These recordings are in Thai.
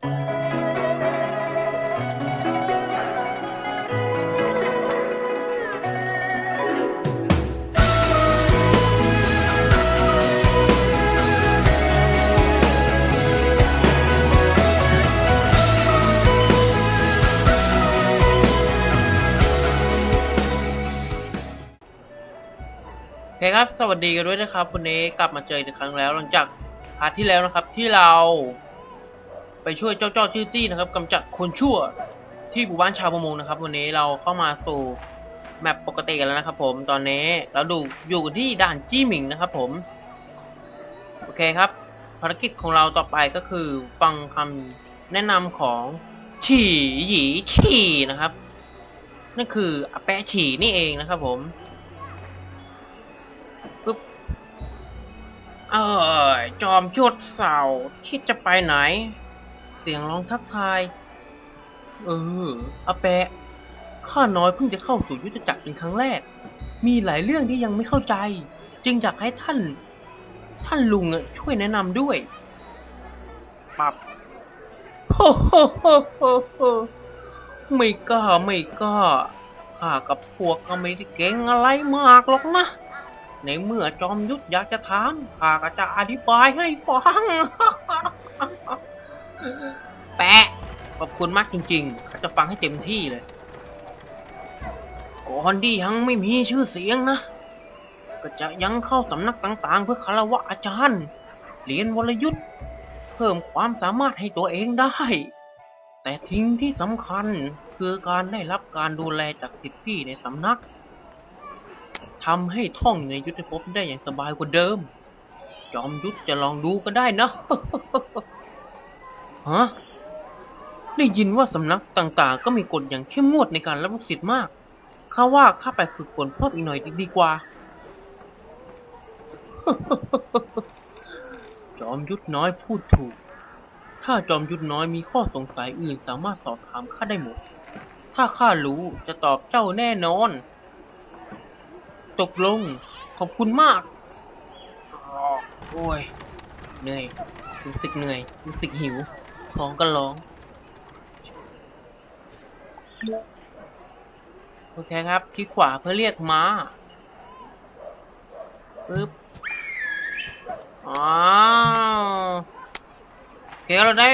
โอเคครับ สวัสดีกันด้วยนะครับวันนี้กลับมาเจออีกครั้งแล้ว หลังจากพาร์ทที่แล้วนะครับที่เรา ไปช่วยเจ้าจ้อชื่อจี้นะครับกำจัดคนชั่วที่หมู่บ้านชาวประมงนะครับ วันนี้เราเข้ามาสู่แมปปกติกันแล้วนะครับ ผมตอนนี้เราดูอยู่ที่ด่านจี้หมิงนะครับ ผมโอเคครับ ภารกิจของเราต่อไปก็คือ ฟังคำแนะนำของฉี่หยีฉี่นะครับนั่นคืออแปะฉี่นี่เองนะครับ ผมปึ๊บเออจอมยศเสาคิดจะไปไหน เสียงร้องทักทาย เอออาแปะ ข้าน้อยเพิ่งจะเข้าสู่ยุทธจักรเป็นครั้งแรก มีหลายเรื่องที่ยังไม่เข้าใจ จึงอยากให้ท่าน ท่านลุงอะช่วยแนะนำด้วย ปับโฮโฮโฮโฮโฮไม่กล้าไม่กล้า ข้ากับพวกก็ไม่ได้เก่งอะไรมากหรอกนะ ในเมื่อจอมยุทธอยากจะถาม ข้าก็จะอธิบายให้ฟัง แปะขอบคุณมากจริงๆข้าจะฟังให้เต็มที่เลยก่อนที่ยังไม่มีชื่อเสียงนะ ก็จะยังเข้าสำนักต่างๆ เพื่อคารวะอาจารย์ เรียนวรยุทธ์เพิ่มความสามารถให้ตัวเองได้ แต่ทิ้งที่สำคัญคือการได้รับการดูแลจากสิทธิพี่ในสำนักทำให้ท่องในยุทธภพได้อย่างสบายกว่าเดิม จอมยุทธจะลองดูก็ได้นะ ฮะ ได้ยินว่าสำนักต่างๆ ก็มีกฎอย่างเข้มงวดในการรับลูกศิษย์มาก ข้าว่าข้าไปฝึกฝนเพิ่มอีกหน่อยดีกว่า จอมยุทธน้อยพูดถูก ถ้าจอมยุทธน้อยมีข้อสงสัยอื่นสามารถสอบถามข้าได้หมด ถ้าข้ารู้จะตอบเจ้าแน่นอน ตกลง ขอบคุณมากอ้อโอ้ยเหนื่อย รู้สึกเหนื่อย รู้สึกหิว ท้องก็ร้อง โอเคครับคลิกขวาเพื่อเรียกม้าปึ๊บอ้าวโอเคเราได้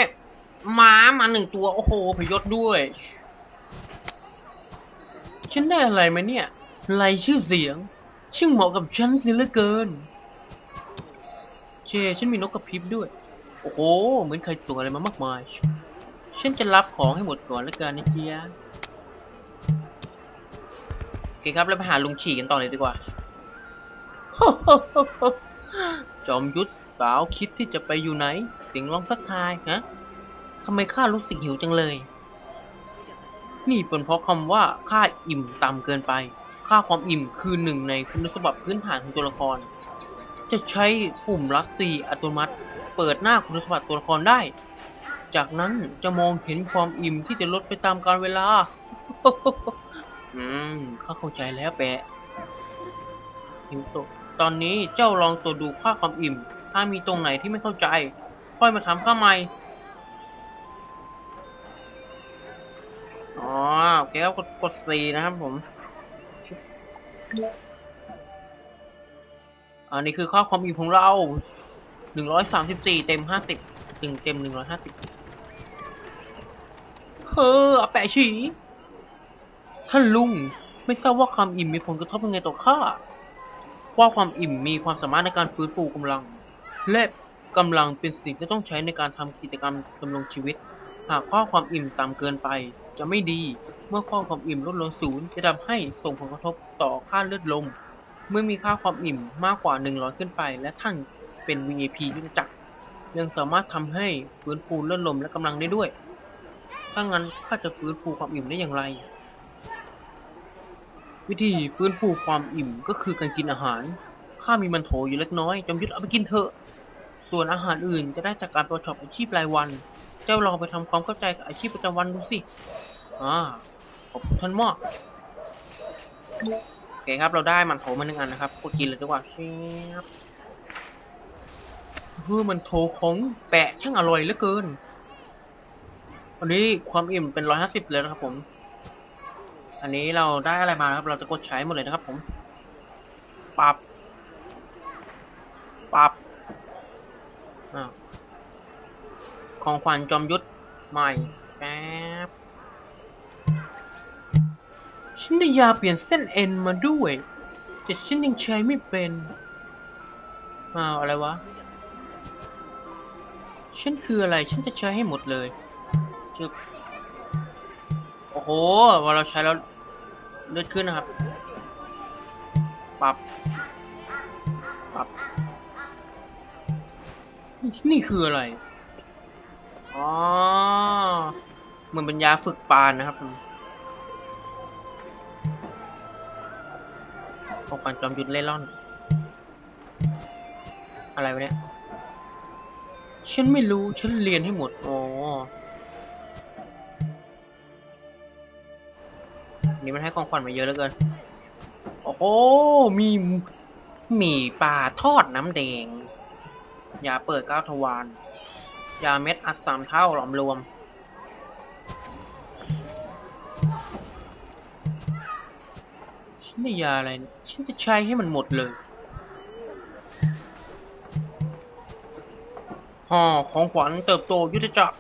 ม้ามาหนึ่งตัว โอ้โหพยศด้วย ฉันได้อะไรไหมเนี่ยไรชื่อเสียงช่างเหมาะกับฉันเสิเหลือเกิน เช ฉันมีนกกระพริบด้วย โอ้โห เหมือนใครส่งอะไรมามากมายฉันจะรับของให้หมดก่อนแล้วกันนะเจียโอเคครับแล้วไปหาลุงฉี่กันต่อเลยดีกว่า จอมยุทธสาวคิดที่จะไปอยู่ไหน เสียงร้องทักทายฮะทำไมข้ารู้สึกหิวจังเลย นี่เป็นเพราะคำว่าข้าอิ่มต่ำเกินไป ค่าความอิ่มคือหนึ่งในคุณสมบัติพื้นฐานของตัวละคร จะใช้ปุ่มลัดตีอัตโนมัติ เปิดหน้าคุณสมบัติตัวละครได้ จากนั้นจะมองเห็นความอิ่มที่จะลดไปตามกาลเวลา อืมข้าเข้าใจแล้วแปะหิวโซตอนนี้เจ้าลองตรวจดูค่าความอิ่ม ถ้ามีตรงไหนที่ไม่เข้าใจ ค่อยมาถามข้าใหม่ อ๋อโอเคครับกดกด C นะครับผม อันนี้คือข้อความอิ่มของเรา หนึ่งร้อยสามสิบสี่เต็มห้าสิบหนึ่งเต็มหนึ่งร้อยห้าสิบเฮ้ออาแปะฉีท่านลุง ไม่ทราบว่าความอิ่มมีผลกระทบยังไงต่อข้า ว่าความอิ่มมีความสามารถในการฟื้นฟูกำลัง และกำลังเป็นสิ่งที่ต้องใช้ในการทำกิจกรรมดำรงชีวิต หากข้อความอิ่มต่ำเกินไป จะไม่ดี เมื่อข้อความอิ่มลดลงศูนย์จะทำให้ส่งผลกระทบต่อค่าเลือดลม เมื่อมีค่าความอิ่มมากกว่า 100 ขึ้นไป และท่าน เป็น VIP ยุทธจักร ยังสามารถทำให้ฟื้นฟูเลือดลมและกำลังได้ด้วย ถ้างั้นข้าจะฟื้นฟูความอิ่มได้อย่างไร วิธีฟื้นฟูความอิ่มก็คือการกินอาหาร ข้ามีมันโถอยู่เล็กน้อยจอมยุทธเอาไปกินเถอะ ส่วนอาหารอื่นจะได้จากการตรวจสอบอาชีพรายวัน เจ้าลองไปทำความเข้าใจกับอาชีพประจำวันดูสิอ่าขอบคุณท่านมากโอเคครับเราได้มันโถมาหนึ่งอันนะครับกดกินเลยดีกว่าเชฟ เฮ้ยมันโถของแปะช่างอร่อยเหลือเกิน วันนี้ความอิ่มเป็นร้อยห้าสิบเลยนะครับผม อันนี้เราได้อะไรมาครับ เราจะกดใช้หมดเลยนะครับ ผมปรับปรับอ้าวของขวัญจอมยุทธใหม่แป๊บฉันได้ยาเปลี่ยนเส้นเอ็นมาด้วย แต่ฉันยังใช้ไม่เป็นอ้าวอะไรวะ ฉันคืออะไร ฉันจะใช้ให้หมดเลยจึกโอ้โหพอเราใช้แล้วเลือดขึ้นนะครับ ปรับ ปรับ นี่นี่คืออะไร อ๋อ เหมือนเป็นยาฝึกปานนะครับของการจอมยุทธเล่ร่อน อะไรวะเนี่ย ฉันไม่รู้ ฉันเรียนให้หมด อ๋อ นี่มันให้ของขวัญมาเยอะเหลือเกิน โอ้โห มีหมี่ปลาทอดน้ำแดง ยาเปิดก้าวทวาร ยาเม็ดอัดสามเท่าหลอมรวม ฉันไม่ยาอะไร ฉันจะใช้ให้มันหมดเลย ห่อของขวัญเติบโตยุทธจักร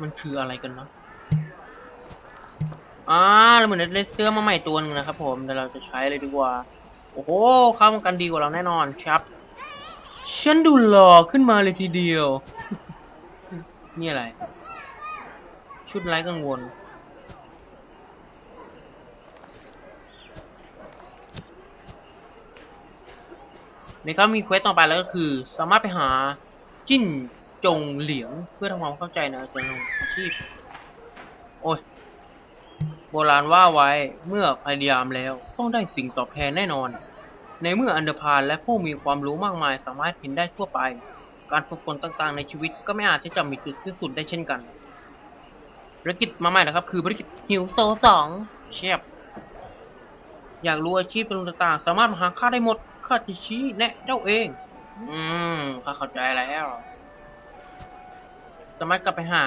มันคืออะไรกันนะอ่าเราเหมือนได้เสื้อมาใหม่ตัวหนึงนะครับ ผมเดี๋ยวเราจะใช้เลยดีกว่า โอ้โหเข้ากันดีกว่าเราแน่นอนครับ ฉันดูหล่อขึ้นมาเลยทีเดียว นี่อะไร ชุดไร้กังวลนี่ก็มีเควสต่อไปแล้วก็คือ สามารถไปหา จิ้นจงเหลียงเพื่อทำความเข้าใจในอาชีพ โอ้ย โบราณว่าไว้เมื่อพยายามแล้วต้องได้สิ่งตอบแทนแน่นอน ในเมื่ออันดพาลและผู้มีความรู้มากมายสามารถเห็นได้ทั่วไป การฝึกฝนต่างๆ ในชีวิตก็ไม่อาจที่จะมีจุดสิ้นสุดได้เช่นกันภารกิจมาใหม่นะครับ คือภารกิจหิวโซสองเชียบอยากรู้อาชีพเป็นต่างๆ สามารถมาหาค่าได้หมดข้าจะชี้แนะเจ้าเอง อืมข้าเข้าใจแล้ว สามารถกลับไปหา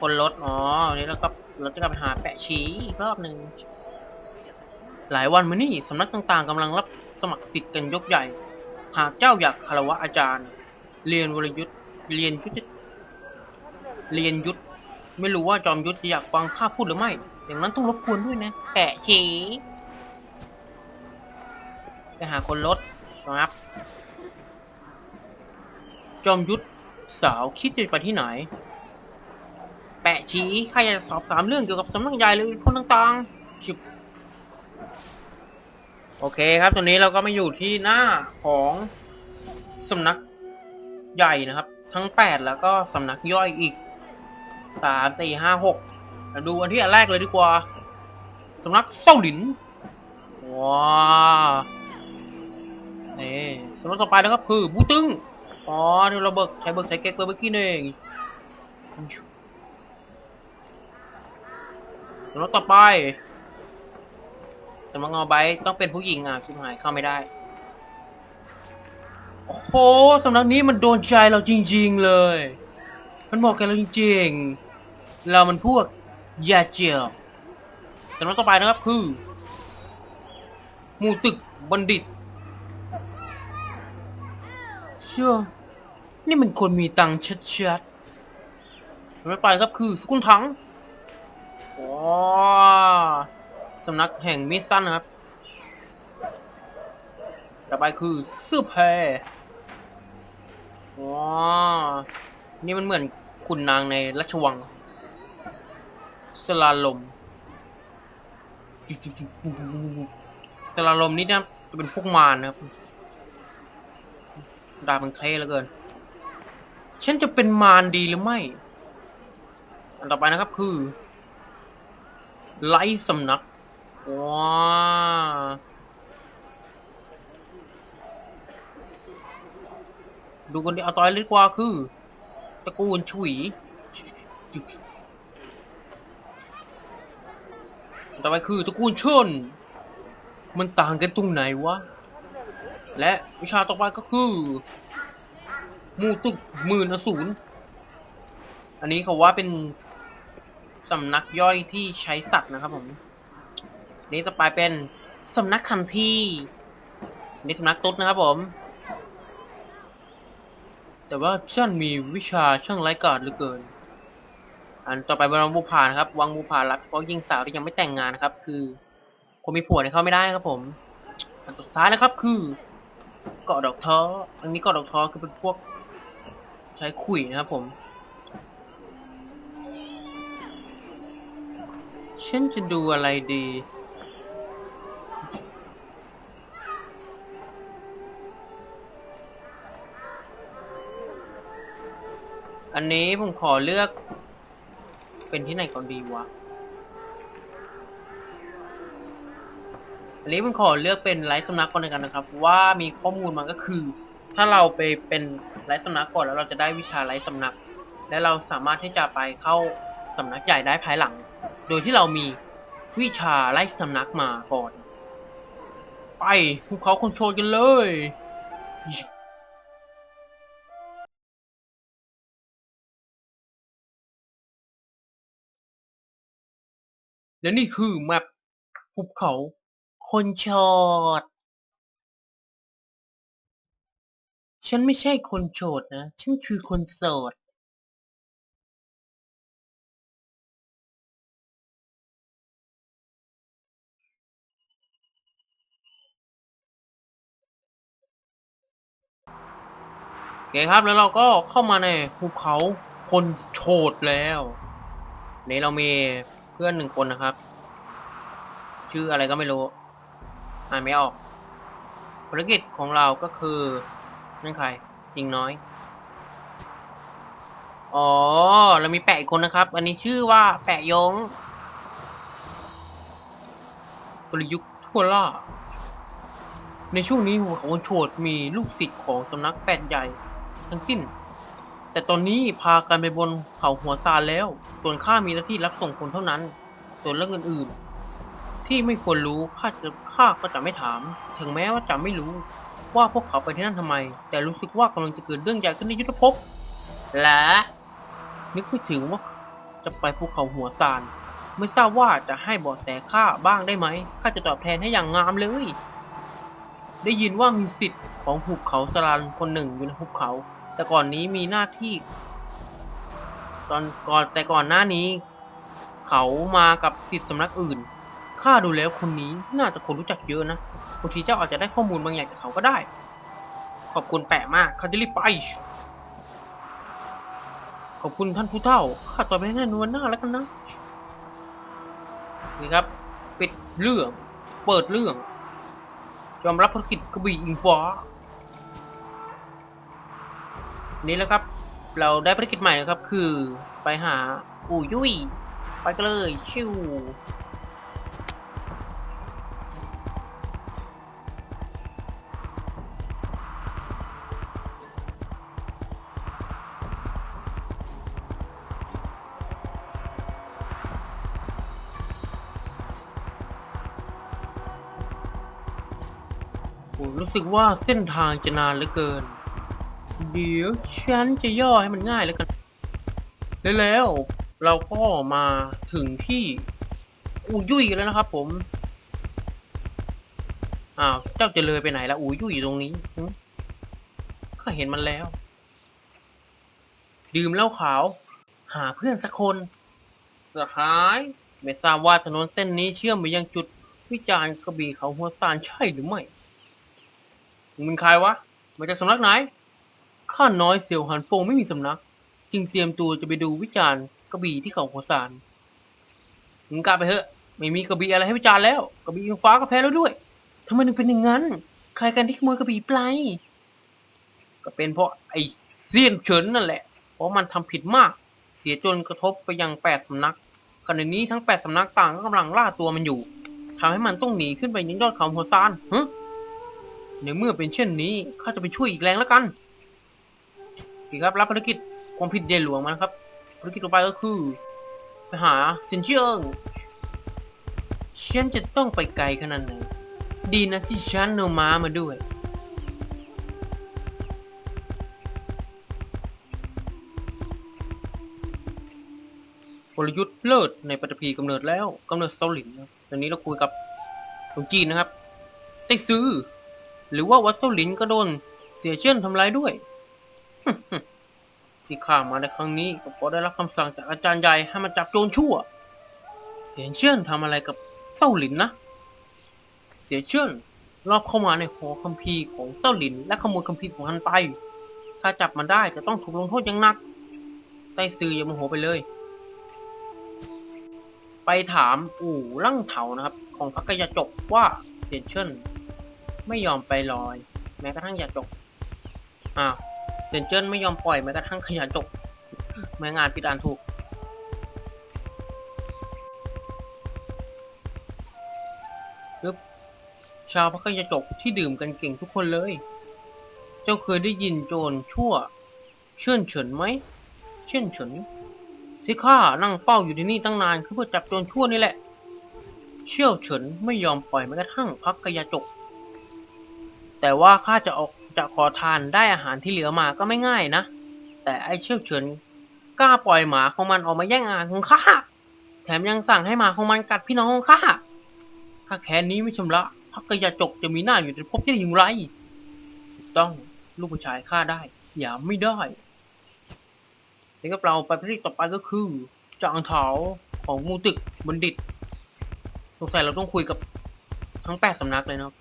คนรถอ๋ออันนี้เราก็เราจะกลับไปหาแปะชี้อีกรอบหนึ่ง หลายวันมานี่สำนักต่างๆกำลังรับสมัครสิทธิ์กันยกใหญ่ หากเจ้าอยากคารวะอาจารย์ เรียนวรยุทธ์เรียนยุทธเรียนยุทธไม่รู้ว่าจอมยุทธจะอยากฟังข้าพูดหรือไม่ อย่างนั้นต้องรบกวนด้วยนะ แปะชี้ไปหาคนรถครับ จอมยุทธสาวคิดจะไปที่ไหน แปะชี้ใครอยากสอบถามเรื่องเกี่ยวกับสำนักใหญ่หรือคนต่างๆชิบโอเคครับตอนนี้เราก็มาอยู่ที่หน้าของสำนักใหญ่นะครับ ทั้งแปดแล้วก็สำนักย่อยอีกสามสี่ห้าหกมาดูอันที่อันแรกเลยดีกว่าสำนักเส้าหลินว้าเอ๊สำนักต่อไปนะครับคือบูตึง อ๋อที่เราเบิกใช้เบิกใช้เก๊กไปเมื่อกี้นี่เองสำนักต่อไปสำนักงอใบต้องเป็นผู้หญิงอะพี่หายเข้าไม่ได้ โอ้โหสำนักนี้มันโดนใจเราจริง ๆเลย มันบอกกันเราจริงๆ เรามันพวกยาเจียวสำนักต่อไปนะครับคือหมู่ตึกบัณฑิต ชื่อนี่มันคนมีตังค์ชัดๆสำนักต่อไปครับคือสกุลถังว้าสำนักแห่งมิสซันครับ ต่อไปคือเสื้อแพรว้านี่มันเหมือนขุนนางในราชวัง สลาลมสลาลมนี่นะจะเป็นพวกมารนะครับ ดาบมันเท่เหลือเกิน ฉันจะเป็นมารดีหรือไม่ อันต่อไปนะครับคือไลท์สำนัก ว้าดูกันดีเอาต่อยเลยดีกว่าคือ ตระกูลฉุยต่อไปคือตระกูลชน มันต่างกันตรงไหนวะ และวิชาต่อไปก็คือ มูตึกหมื่นอสูรอันนี้เขาว่าเป็นสำนักย่อยที่ใช้สัตว์นะครับผม นี่สปายเป็นสำนักคันที่นี่สำนักตุ๊ดนะครับผม แต่ว่าช่างมีวิชาช่างไร้กาจเหลือเกิน อันต่อไปวังบูผานะครับ วังบูผารับเพราะยิงสาวที่ยังไม่แต่งงานนะครับ คือคนมีผัวเนี่ยเข้าไม่ได้นะครับผม อันสุดท้ายนะครับคือ เกาะดอกท้อ อันนี้เกาะดอกท้อคือเป็นพวก ใช้ขุยนะครับผม ฉันจะดูอะไรดี อันนี้ผมขอเลือก เป็นที่ไหนก่อนดีวะ อันนี้ผมขอเลือกเป็นไลฟ์สำนักก่อนในกันนะครับ ว่ามีข้อมูลมาก็คือ ถ้าเราไปเป็นไลฟ์สำนักก่อนแล้วเราจะได้วิชาไลฟ์สำนัก และเราสามารถที่จะไปเข้าสำนักใหญ่ได้ภายหลัง โดยที่เรามีวิชาไล่สำนักมาก่อน ไปภูเขาคอนโทรลกันเลยและนี่คือแมปภูเขา คนโชดฉันไม่ใช่คนโฉดนะ ฉันคือคนโสด โอเคครับแล้วเราก็เข้ามาในภูเขาคนโฉดแล้วในเรามีเพื่อนหนึ่งคนนะครับ ชื่ออะไรก็ไม่รู้ อ่านไม่ออกภารกิจของเราก็คือนั่นใครยิงน้อย อ๋อ เรามีแปะอีกคนนะครับ อันนี้ชื่อว่าแปะยงกลยุทธ์ทั่วล่า ในช่วงนี้หัวขาคนโฉดมีลูกศิษย์ของสำนักแปดใหญ่ ทั้งสิ้น แต่ตอนนี้พากันไปบนเขาหัวซานแล้ว ส่วนข้ามีหน้าที่รับส่งคนเท่านั้น ส่วนเรื่องอื่นๆ ที่ไม่ควรรู้ข้าจะข้าก็จะไม่ถาม ถึงแม้ว่าจะไม่รู้ ว่าพวกเขาไปที่นั่นทำไม แต่รู้สึกว่ากำลังจะเกิดเรื่องใหญ่ขึ้นในยุทธภพและนึกไม่ถึงว่าจะไปภูเขาหัวซาน ไม่ทราบว่าจะให้เบาะแสข้าบ้างได้ไหมข้าจะตอบแทนให้อย่างงามเลย ได้ยินว่ามีสิทธิ์ของหุบเขาสลันคนหนึ่งอยู่ในหุบเขา แต่ก่อนนี้มีหน้าที่ ตอนก่อนแต่ก่อนหน้านี้ เขามากับสิทธิ์สำนักอื่น ข้าดูแล้วคนนี้น่าจะคนรู้จักเยอะนะบางทีเจ้าอาจจะได้ข้อมูลบางอย่างจากเขาก็ได้ ขอบคุณแปะมากข้าจะรีบไป ขอบคุณท่านผู้เฒ่า ข้าต่อไปแน่นวนหน้าแล้วกันนะ นี่ครับ ปิดเรื่อง เปิดเรื่อง ยอมรับภารกิจกระบี่อิงฟ้า นี่แหละครับ เราได้ภารกิจใหม่นะครับ คือไปหาอู่ยุยไปกันเลย ชิว รู้สึกว่าเส้นทางจะนานเหลือเกิน เดี๋ยวฉันจะย่อให้มันง่ายแล้วกันแล้วเราก็มาถึงที่อูยุ่ยแล้วนะครับ ผมอ้าวเจ้าจะเลยไปไหนละอูยุ่ยอยู่ตรงนี้หึข้าเห็นมันแล้ว ดื่มเหล้าขาว หาเพื่อนสักคนสหายไม่ทราบว่าถนนเส้นนี้เชื่อมไปยังจุดวิจารณ์กระบี่เขาหัวซานใช่หรือไม่ มึงเป็นใครวะ มาจากสำนักไหน ข้าน้อยเสี่ยวหันฟงไม่มีสำนัก จึงเตรียมตัวจะไปดูวิจารณ์กระบี่ที่เขาหัวซานมึงกล้าไปเถอะ ไม่มีกระบี่อะไรให้วิจารณ์แล้วกระบี่อิงฟ้าก็แพ้แล้วด้วยทำไมถึงเป็นอย่างนั้น ใครกันที่ขโมยกระบี่ไป ก็เป็นเพราะไอ้เซียนเฉินนั่นแหละ เพราะมันทำผิดมาก เสียจนกระทบไปยังแปดสำนักขณะนี้ทั้งแปดสำนักต่างก็กำลังล่าตัวมันอยู่ทำให้มันต้องหนีขึ้นไปยังยอดเขาหัวซานฮะ ในเมื่อเป็นเช่นนี้ข้าจะไปช่วยอีกแรงแล้วกันดีครับรับภารกิจความผิดเด่นหลวงมาครับภารกิจต่อไปก็คือไปหาซินเจียงฉันจะต้องไปไกลขนาดไหนดีนะที่ฉันเอาม้ามาด้วยพกลยุทธ์เลิศในปฐพีกำเนิดแล้วกำเนิดเซาหลินครับตอนนี้เราคุยกับคนจีนนะครับไต้ซื้อ หรือว่าวัดเซาหลินก็โดน เสียเชื่อนทำร้ายด้วย ที่ข้ามาในครั้งนี้ก็เพราะได้รับคำสั่งจากอาจารย์ใหญ่ให้มาจับโจรชั่ว เสียเชื่อนทำอะไรกับเซาหลินนะ เสียเชื่อนรอบเข้ามาในหอคัมภีร์ของเซาหลิน และขโมยคัมภีร์ของฮันไป ถ้าจับมันได้จะต้องถูกลงโทษอย่างหนักไต้ซืออย่าโมโหไปเลย ไปถามอู่ลั่งเถานะครับ ของพระกยาจกว่าเสียเชิญ ไม่ยอมไปลอย แม้กระทั่งยาจกอ้าวเสียเชิญไม่ยอมปล่อยแม้กระทั่งขยาจกแม้งานพิดานถูก ปึ๊บ ชาวพระกยาจกที่ดื่มกันเก่งทุกคนเลย เจ้าเคยได้ยินโจรชั่ว เชื่อนเฉินไหม เชื่อนเฉิน ที่ข้านั่งเฝ้าอยู่ที่นี่ตั้งนานคือเพื่อจับโจรชั่วนี่แหละ เชี่ยวเฉินไม่ยอมปล่อยแม้กระทั่งพักกยาจก แต่ว่าข้าจะออกจะขอทานได้อาหารที่เหลือมาก็ไม่ง่ายนะ แต่ไอ้เชี่ยวเฉินกล้าปล่อยหมาของมันออกมาแย่งอาหารของข้า แถมยังสั่งให้หมาของมันกัดพี่น้องของข้า ถ้าแค้นนี้ไม่ชำระพักกยาจกจะมีหน้าอยู่ในภพที่อย่างไร ต้องลูกผู้ชายฆ่าได้ อย่าไม่ได้แล้วก็เราไปประเทศต่อไปก็คือจางเถาของมูตึกบัณฑิต สงสัยเราต้องคุยกับทั้งแปดสำนักเลยเนาะ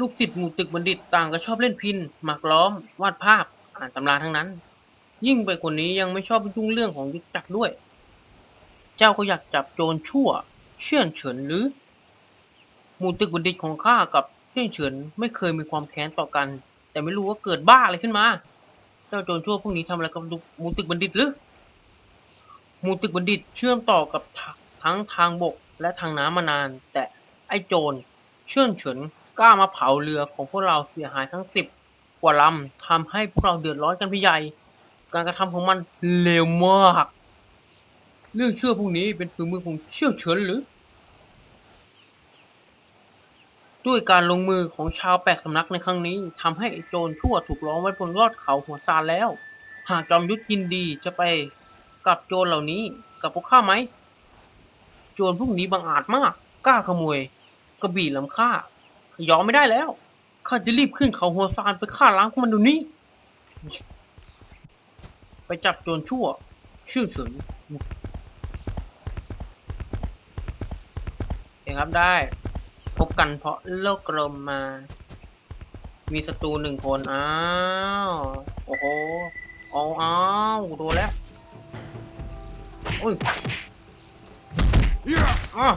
ลูกศิษย์หมู่ตึกบัณฑิตต่างก็ชอบเล่นพินหมากล้อม วาดภาพ อ่านตำราทั้งนั้น ยิ่งไปกว่านี้ยังไม่ชอบยุ่งเรื่องของยุทธจักรด้วย เจ้าก็อยากจับโจรชั่ว เชื่อนเฉินหรือ หมู่ตึกบัณฑิตของข้ากับเชื่อนเฉินไม่เคยมีความแค้นต่อกัน แต่ไม่รู้ว่าเกิดบ้าอะไรขึ้นมา เจ้าโจรชั่วพวกนี้ทำอะไรกับหมู่ตึกบัณฑิตหรือ หมู่ตึกบัณฑิตเชื่อมต่อกับทั้งทางบกและทางน้ำมานาน แต่ไอ้โจรเชื่อนเฉิน กล้ามาเผาเรือของพวกเราเสียหายทั้งสิบกว่าลำทำให้พวกเราเดือดร้อนกันพี่ใหญ่ การกระทำของมันเลวมากเรื่องเชื่อพวกนี้เป็นฝีมือของเชี่ยวเฉินหรือ ด้วยการลงมือของชาวแปดสำนักในครั้งนี้ทำให้โจรชั่วถูกล้อมไว้บนยอดเขาหัวซานแล้ว หากจอมยุทธยินดีจะไปกับโจรเหล่านี้กับพวกข้าไหม โจรพวกนี้บังอาจมาก กล้าขโมย กระบี่ลำค่า ยอมไม่ได้แล้ว ข้าจะรีบขึ้นเขาหัวซานไปฆ่าล้างพวกมันเดูนี้ ไปจับโจรชั่ว ชื่อเฉินเองครับได้ พบกันเพราะโลกกลมมา มีศัตรูหนึ่งคน อ้าว โอ้โหเอาอ้าวโดนแล้ว อุ้ยอ้า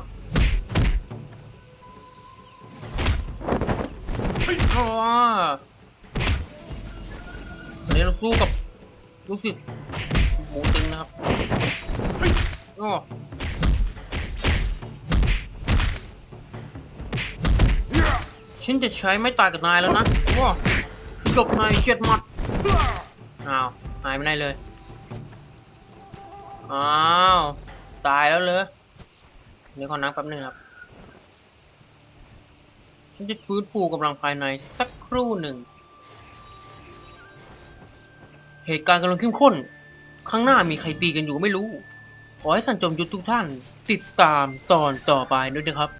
วอ้าววันนี้เราสู้กับลูกศิษย์หมูตึงนะครับโอ้ฉันจะใช้ไม่ตายกับนายแล้วนะว้าสยบนายเจ็ดหมัดอ้าวหายไปไหนเลยอ้าวตายแล้วเลยเดี๋ยวขอนับแป๊บนึงครับ ฉันจะฟื้นฟูกำลังภายในสักครู่หนึ่ง เหตุการณ์กำลังเข้มข้น ข้างหน้ามีใครตีกันอยู่ก็ไม่รู้ ขอให้ท่านจอมยุทธทุกท่าน ติดตามตอนต่อไปด้วยนะครับ